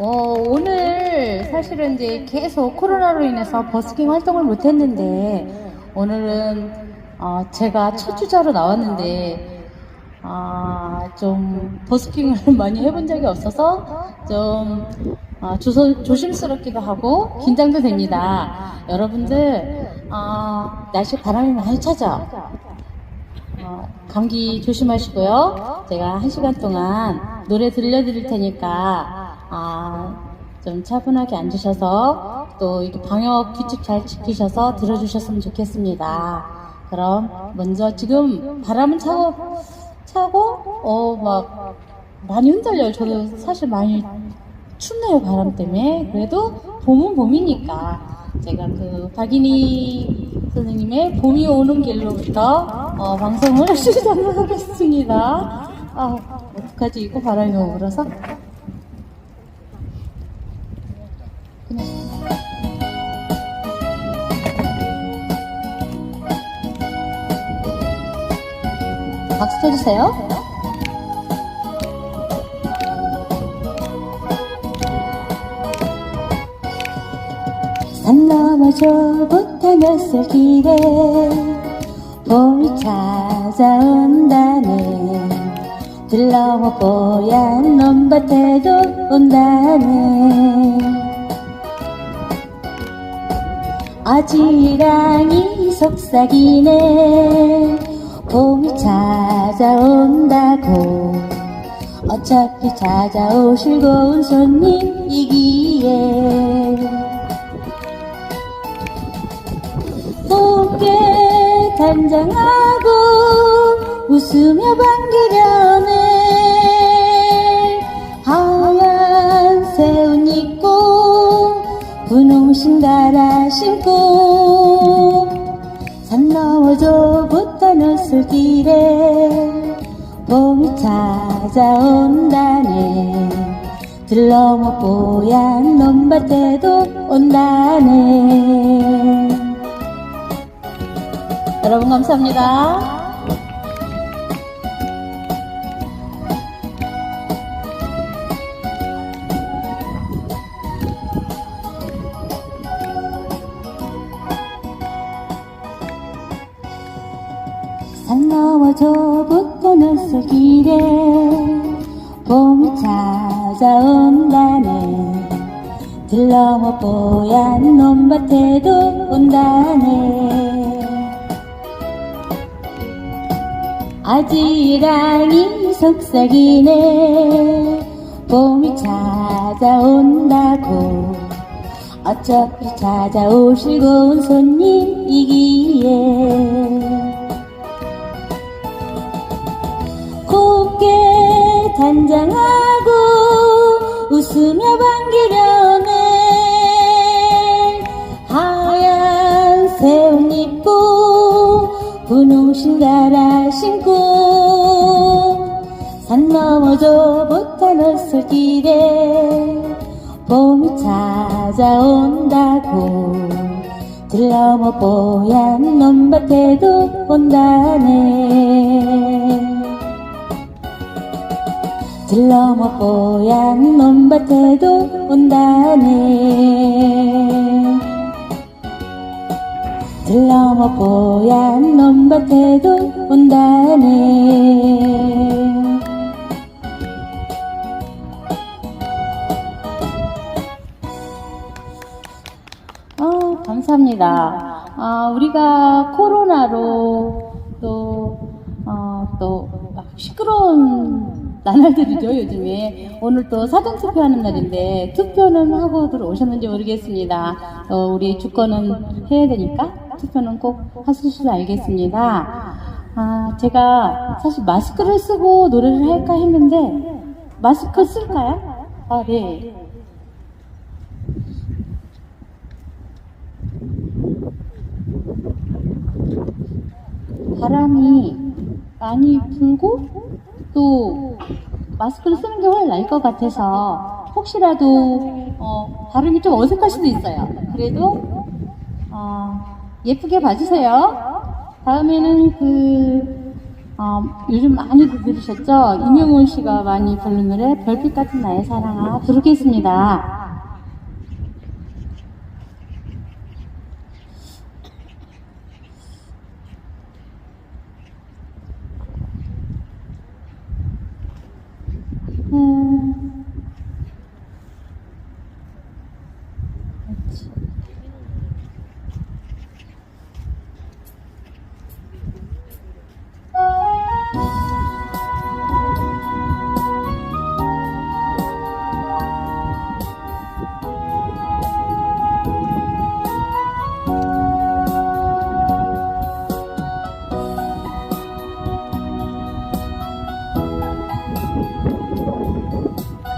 어, 오늘 사실은 이제 계속 코로나로 인해서 버스킹 활동을 못 했는데, 오늘은 어, 제가 첫 주자로 나왔는데, 아, 좀 버스킹을 많이 해본 적이 없어서 좀 아, 조소, 조심스럽기도 하고 긴장도 됩니다. 여러분들, 아, 날씨 바람이 많이 차죠? 어, 감기 조심하시고요. 제가 한 시간 동안 노래 들려드릴 테니까, 아, 좀 차분하게 앉으셔서 또 이렇게 방역 규칙 잘 지키셔서 들어주셨으면 좋겠습니다. 그럼 먼저 지금 바람은 차고, 차고, 어, 막, 많이 흔들려요. 저도 사실 많이 춥네요, 바람 때문에. 그래도 봄은 봄이니까. 제가 그 박인희 선생님의 봄이 오는 길로부터 어, 방송을 시작하겠습니다. 아, 어떡하지? 이거 바람이 너무 불어서. 쳐주세요. 산 넘어 저부터 몇살 길에 봄이 찾아온다네. 들러워 뽀얀 논밭에도 온다네. 아지랑이 속삭이네 봄이 찾아온다고. 어차피 찾아오실 고운 손님이기에. 곱게 단장하고 웃으며 반기려네. 하얀 새옷 입고 분홍 신 갈아 신고 산 넘어 저부터 넛 술길에 봄이 찾아온다네 들러머 뽀얀 논밭에도 온다네 여러분 감사합니다. 산 넘어 저부터 낯설 길에 봄이 찾아온다네. 들러머 뽀얀 논밭에도 온다네. 아지랑이 속삭이네. 봄이 찾아온다고. 어차피 찾아오실 고운 손님이기에 단장하고 웃으며 반기려네. 하얀 새옷 입고 분홍 신 갈아 신고 산 넘어 저부터 낯설길에 봄이 찾아온다고. 들러머 뽀얀 논밭에도 온다네 들러머 뽀얀 논밭에도 온다네 들러머 뽀얀 논밭에도 온다네 어, 감사합니다. 아, 우리가 코로나로 또, 어, 또, 막 시끄러운 나날들이죠, 요즘에. 오늘 또 사전 투표하는 날인데, 투표는 하고 들어오셨는지 모르겠습니다. 어, 우리 주권은 해야 되니까, 투표는 꼭 하실 줄 알겠습니다. 아, 제가 사실 마스크를 쓰고 노래를 할까 했는데, 마스크 쓸까요? 아, 네. 바람이 많이 불고 또 마스크를 쓰는 게 훨씬 나을 것 같아서 혹시라도 어, 발음이 좀 어색할 수도 있어요. 그래도 어, 예쁘게 봐주세요. 다음에는 그 어, 요즘 많이들 들으셨죠? 임영웅 씨가 많이 부른 노래 별빛 같은 나의 사랑아 부르겠습니다. 음. 얼마나 내게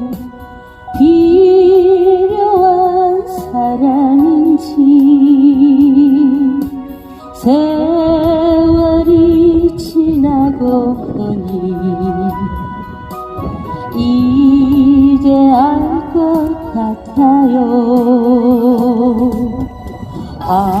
이제 알 것 같아요. 밤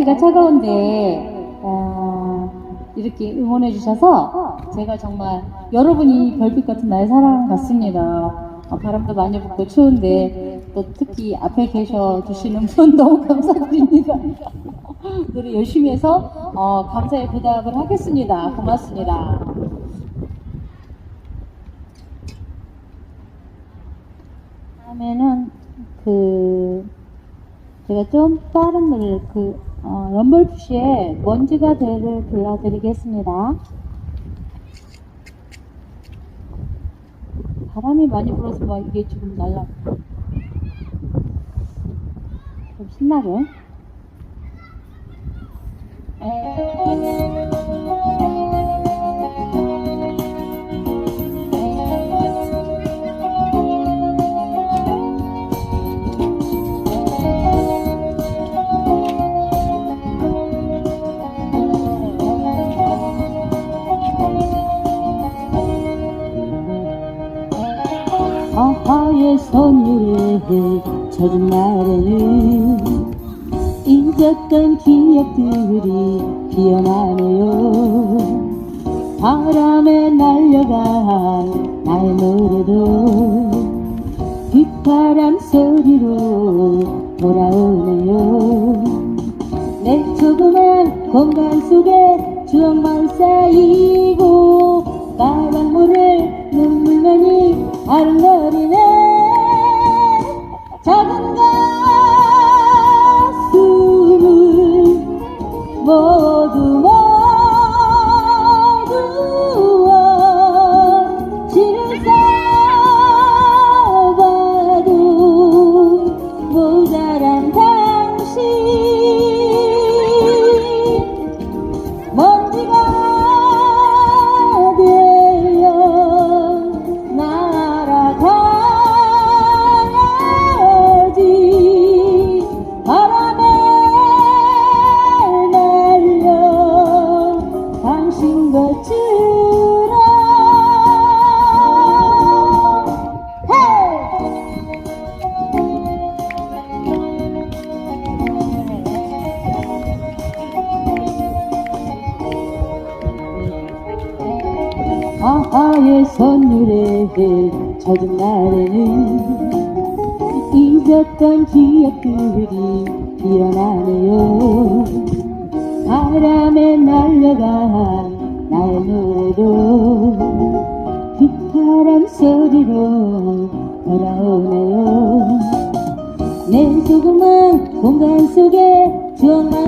날씨가 차가운데 아, 이렇게 응원해 주셔서 제가 정말 여러분이 별빛 같은 나의 사랑 같습니다. 아, 바람도 많이 불고 추운데 또 특히 앞에 계셔 주시는 분 너무 감사드립니다. 노래 열심히 해서 어, 감사의 대답을 하겠습니다. 고맙습니다. 다음에는 그 제가 좀 빠른 노래 그 어, 연벌푸시의 먼지가 돼를 불러드리겠습니다. 바람이 많이 불어서 막 이게 지금 날라. 좀 신나게. 아하 선율에 젖은 날에는 잊었던 기억들이 피어나네요. 바람에 날려간 나의 노래도 휘파람 소리로 돌아오네요. 내 조그만 공간 속에 추억만 쌓이고 바닷물을 눈물만이 아른거리 아하의 선율에 젖은 날에는 잊었던 기억들이 피어나네요 소리로 돌아오네요 내 조그만 공간 속에 추억만